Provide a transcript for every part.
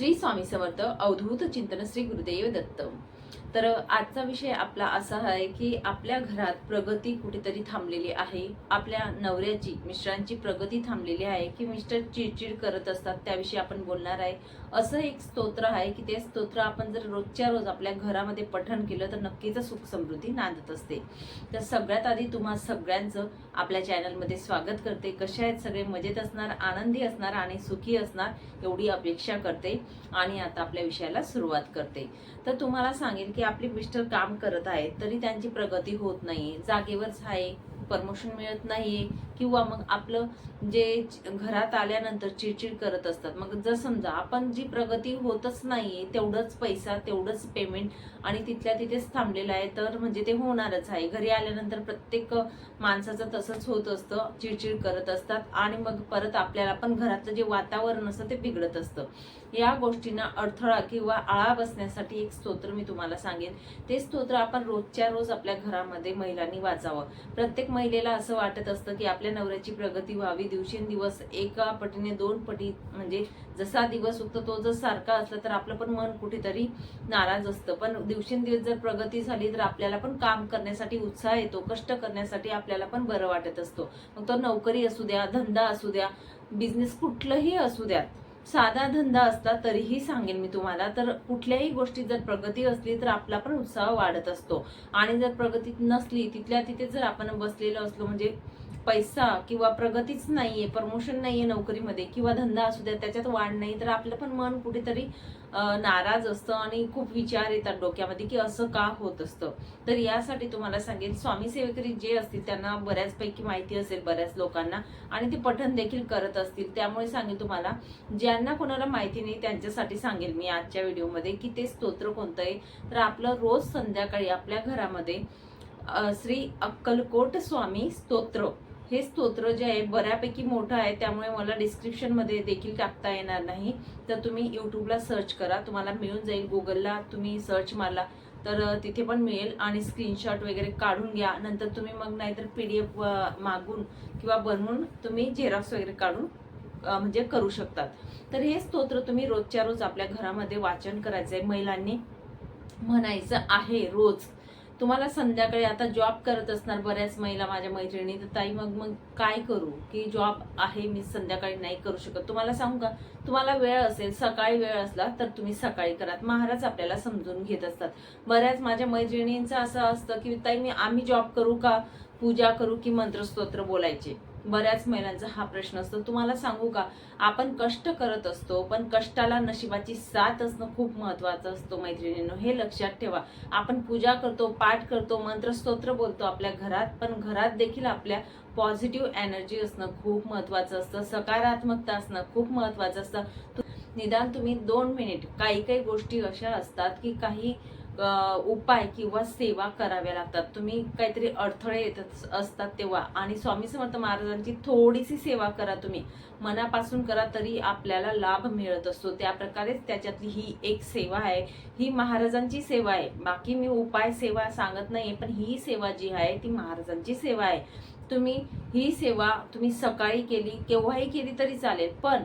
श्री स्वामी समर्थ अवधूत चिंतन श्री गुरुदेव दत्त तर आजचा विषय आपला असा आहे की आपल्या घरात प्रगती कुठेतरी थांबलेली आहे. आपल्या नवऱ्याची मिस्टरांची प्रगती थांबलेली आहे की मिस्टर चिडचिड करत असतात त्याविषयी आपण बोलणार आहे. असं एक स्तोत्र आहे की ते स्तोत्र आपण जर रोजच्या रोज आपल्या घरामध्ये पठण केलं तर नक्कीच सुख समृद्धी नांदत असते. तर सगळ्यात आधी तुम्हा सगळ्यांचं आपल्या चॅनलमध्ये स्वागत करते. कसे आहेत सगळे? मजेत असणार आनंदी असणार आणि सुखी असणार एवढी अपेक्षा करते आणि आता आपल्या विषयाला सुरुवात करते. तर तुम्हाला सांगेन की आपले मिस्टर काम करत आहेत तरी त्यांची प्रगती होत नाही जागेवरच आहे प्रमोशन मिळत नाहीये. किंवा मग आपलं जे घरात आल्यानंतर चिडचिड करत असतात. मग जर समजा आपण जी प्रगती होतच नाहीये तेवढंच पैसा तेवढंच पेमेंट आणि तिथल्या तिथेच थांबलेलं आहे तर म्हणजे ते होणारच आहे. घरी आल्यानंतर प्रत्येक माणसाचं तसंच होत असतं. चिडचिड करत असतात आणि मग परत आपल्याला पण घरातलं जे वातावरण असतं ते बिघडत असतं. या गोष्टींना अडथळा किंवा आळा बसण्यासाठी एक स्तोत्र मी तुम्हाला सांगेन. ते स्तोत्र आपण रोजच्या रोज आपल्या घरामध्ये महिलांनी वाचावं. प्रत्येक महिलेला असं वाटत असतं की आपल्या नवऱ्याची प्रगती व्हावी दिवसेंदिवस एका पटीने दोन पटी म्हणजे जसा दिवस उगतो तो जर सारखा असला तर आपलं पण मन कुठेतरी नाराज असतं. पण दिवसेंदिवस जर प्रगती झाली तर आपल्याला पण काम करण्यासाठी उत्साह येतो कष्ट करण्यासाठी आपल्याला पण बरं वाटत असतो. मग तो नोकरी असू द्या धंदा असू द्या बिझनेस कुठलंही असू द्या साधा धंदा असला तरीही सांगेन मी तुम्हाला तर कुठल्याही गोष्टीत जर प्रगती असली तर आपला पण उत्साह वाढत असतो. आणि जर प्रगती नसली तिथल्या तिथे जर आपण बसलेलो असलो म्हणजे पैसा किंवा प्रगतीच नाहीये प्रमोशन नाहीये नोकरीमध्ये किंवा धंदा असू द्या त्याच्यात वाढ नाही तर आपलं पण मन कुठेतरी नाराज असतं आणि खूप विचार येतात डोक्यामध्ये की असं का होत असतं. तर यासाठी तुम्हाला सांगेन स्वामी सेवेकरी जे असतील त्यांना बऱ्याचपैकी माहिती असेल बऱ्याच लोकांना आणि ते पठण देखील करत असतील. त्यामुळे सांगेन तुम्हाला ज्यांना कोणाला माहिती नाही त्यांच्यासाठी सांगेल मी आजच्या व्हिडिओमध्ये की ते स्तोत्र कोणतं आहे. तर आपलं रोज संध्याकाळी आपल्या घरामध्ये श्री अक्कलकोट स्वामी स्तोत्र. हे स्तोत्र जे आहे बऱ्यापैकी मोठं आहे त्यामुळे मला डिस्क्रिप्शनमध्ये देखील टाकता येणार नाही. तर तुम्ही यूट्यूबला सर्च करा तुम्हाला मिळून जाईल. गुगलला तुम्ही सर्च मारला तर तिथे पण मिळेल. आणि स्क्रीनशॉट वगैरे काढून घ्या. नंतर तुम्ही मग नाहीतर पी डी एफ मागून किंवा बनवून तुम्ही झेरॉक्स वगैरे काढून म्हणजे करू शकतात. तर हे स्तोत्र तुम्ही रोजच्या रोज आपल्या घरामध्ये वाचन करायचं आहे महिलांनी म्हणायचं आहे रोज. तुम्हाला संध्याकाळी आता जॉब करत असणार बऱ्याच महिला माझ्या मैत्रिणी तर ताई मग मग काय करू? की जॉब आहे मी संध्याकाळी नाही करू शकत. तुम्हाला सांगू का? तुम्हाला वेळ असेल सकाळी वेळ असला तर तुम्ही सकाळी करा. महाराज आपल्याला समजून घेत असतात. बऱ्याच माझ्या मैत्रिणींचं असं असतं की ताई मी आम्ही जॉब करू का? पूजा करू की मंत्रस्तोत्र बोलायचे? बऱ्याच महिलांचा हा प्रश्न असतो. तुम्हाला सांगू का? आपण कष्ट करत असतो पण कष्टाला नशिबाची साथ असणं खूप महत्वाचं असतो मैत्रिणींनो. हे लक्षात ठेवा. आपण पूजा करतो पाठ करतो मंत्रस्तोत्र बोलतो आपल्या घरात पण घरात देखील आपल्या पॉझिटिव्ह एनर्जी असणं खूप महत्वाचं असतं. सकारात्मकता असणं खूप महत्वाचं असतं. निदान तुम्ही दोन मिनिट काही काही गोष्टी अशा असतात की काही उपाय किंवा सेवा कराव्या लागतात. तुम्ही काहीतरी अडथळे येत असतात तेव्हा. आणि स्वामी समर्थ महाराजांची थोडीशी सेवा करा तुम्ही. मनापासून करा तरी आपल्याला लाभ मिळत असतो. त्या प्रकारेच त्याच्यातली ही एक सेवा आहे. ही महाराजांची सेवा आहे. बाकी मी उपाय सेवा सांगत नाही पण ही सेवा जी आहे ती महाराजांची सेवा आहे. तुम्ही ही सेवा तुम्ही सकाळी केली केव्हाही केली तरी चालेल. पण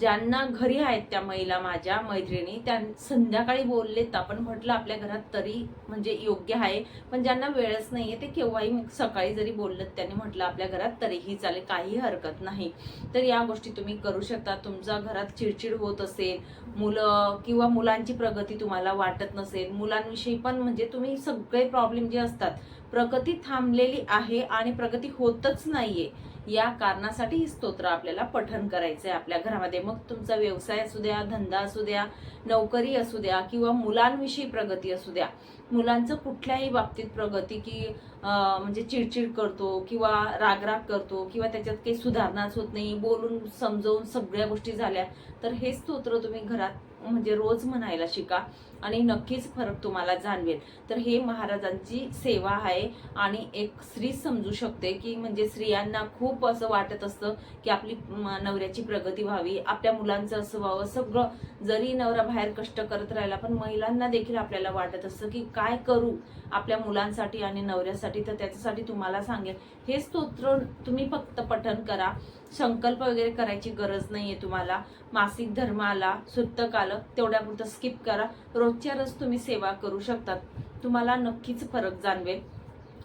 ज्यांना घरी आहेत त्या महिला माझ्या मैत्रिणी त्या संध्याकाळी बोललेत आपण. म्हटलं आपल्या घरात तरी म्हणजे योग्य आहे पण ज्यांना वेळच नाही आहे ते केव्हाही सकाळी जरी बोललं त्यांनी म्हटलं आपल्या घरात तरीही चालेल काही हरकत नाही. तर या गोष्टी तुम्ही करू शकता. तुमच्या घरात चिडचिड होत असेल मुलं किंवा मुलांची प्रगती तुम्हाला वाटत नसेल मुलांविषयी पण म्हणजे तुम्ही सगळे प्रॉब्लेम जे असतात प्रगती थांबलेली आहे आणि प्रगती होतच नाहीये. या कारणासाठी ही स्तोत्र आपल्याला पठण करायचं आहे आपल्या घरामध्ये. मग तुमचा व्यवसाय असू द्या धंदा असू द्या नोकरी असू द्या किंवा मुलांविषयी प्रगती असू द्या. मुलांचं कुठल्याही बाबतीत प्रगती की म्हणजे चिडचिड करतो किंवा रागराग करतो किंवा त्याच्यात काही सुधारणाच होत नाही बोलून समजवून सगळ्या गोष्टी झाल्या तर हे स्तोत्र तुम्ही घरात म्हणजे रोज म्हणायला शिका आणि नक्कीच फरक तुम्हाला जाणवेल. तर हे महाराजांची सेवा आहे आणि एक स्त्री समजू शकते की म्हणजे स्त्रियांना खूप असं वाटत असतं की आपली नवऱ्याची प्रगती व्हावी आपल्या मुलांचं असं व्हावं सगळं जरी नवरा बाहेर कष्ट करत राहिला पण महिलांना देखील आपल्याला वाटत असतं की काय करू आपल्या मुलांसाठी आणि नवऱ्यासाठी तर त्याच्यासाठी तुम्हाला सांगेल. हे स्तोत्र तुम्ही फक्त पठन करा. संकल्प वगैरे करायची गरज नाही आहे तुम्हाला. मासिक धर्म आला सुत्तक आलं तेवढ्यापुरतं स्किप करा. रोजच्या रोज तुम्ही सेवा करू शकतात. तुम्हाला नक्कीच फरक जाणवेल.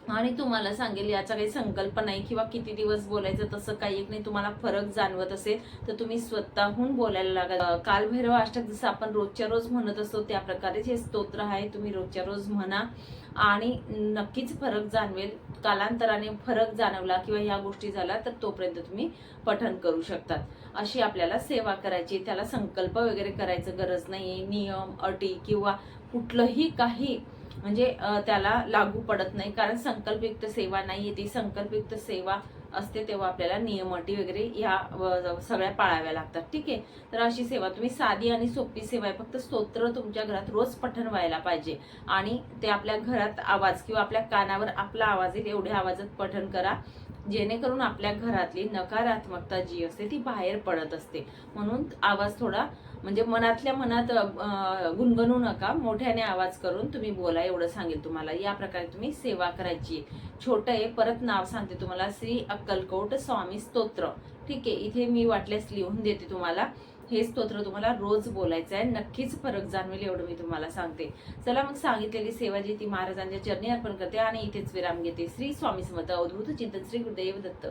आणि तुम्हाला सांगेल याचा काही संकल्प नाही किंवा किती दिवस बोलायचं तसं काही एक नाही तुम्हाला फरक जाणवत असेल तर तुम्ही स्वतःहून बोलायला लागा. कालभैरव अष्टक जसं आपण रोजच्या रोज म्हणत असतो त्या प्रकारेच हे स्तोत्र आहे तुम्ही रोजच्या रोज म्हणा. आणि नक्कीच फरक जाणवेल कालांतराने फरक जाणवला किंवा ह्या गोष्टी झाल्या तर तोपर्यंत तुम्ही पठण करू शकतात. अशी आपल्याला सेवा करायची त्याला संकल्प वगैरे करायचं गरज नाही नियम अटी किंवा कुठलंही काही म्हणजे त्याला लागू पडत नाही. कारण संकल्पयुक्त सेवा नाही ती. संकल्पयुक्त सेवा असते तेव्हा आपल्याला नियम अटी वगैरे ह्या सगळ्या पाळाव्या लागतात. ठीक आहे? तर अशी सेवा तुम्ही साधी आणि सोपी सेवा आहे. फक्त स्तोत्र तुमच्या घरात रोज पठण व्हायला पाहिजे. आणि ते आपल्या घरात आवाज किंवा आपल्या कानावर आपला आवाज येईल एवढ्या आवाजात पठण करा. जेणेकरून आपल्या घरातली नकारात्मकता जी असते ती बाहेर पडत असते. म्हणून आवाज थोडा म्हणजे मनातल्या मनात अं, गुणगणू नका. मोठ्याने आवाज करून तुम्ही बोला एवढं सांगेल तुम्हाला. या प्रकारे तुम्ही सेवा करायची छोटं आहे परत नाव सांगते तुम्हाला. श्री कलकवट स्वामी स्तोत्र. ठीक आहे इथे मी वाटल्यास लिहून देते तुम्हाला. हे स्तोत्र तुम्हाला रोज बोलायचं आहे. नक्कीच फरक जाणवेल एवढं मी तुम्हाला सांगते. चला मग सांगितलेली सेवा जी ती महाराजांच्या चरणी अर्पण करते आणि इथेच विराम घेते. श्री स्वामी समर्थ अवधूत चिंतन श्री गुरुदेव दत्त.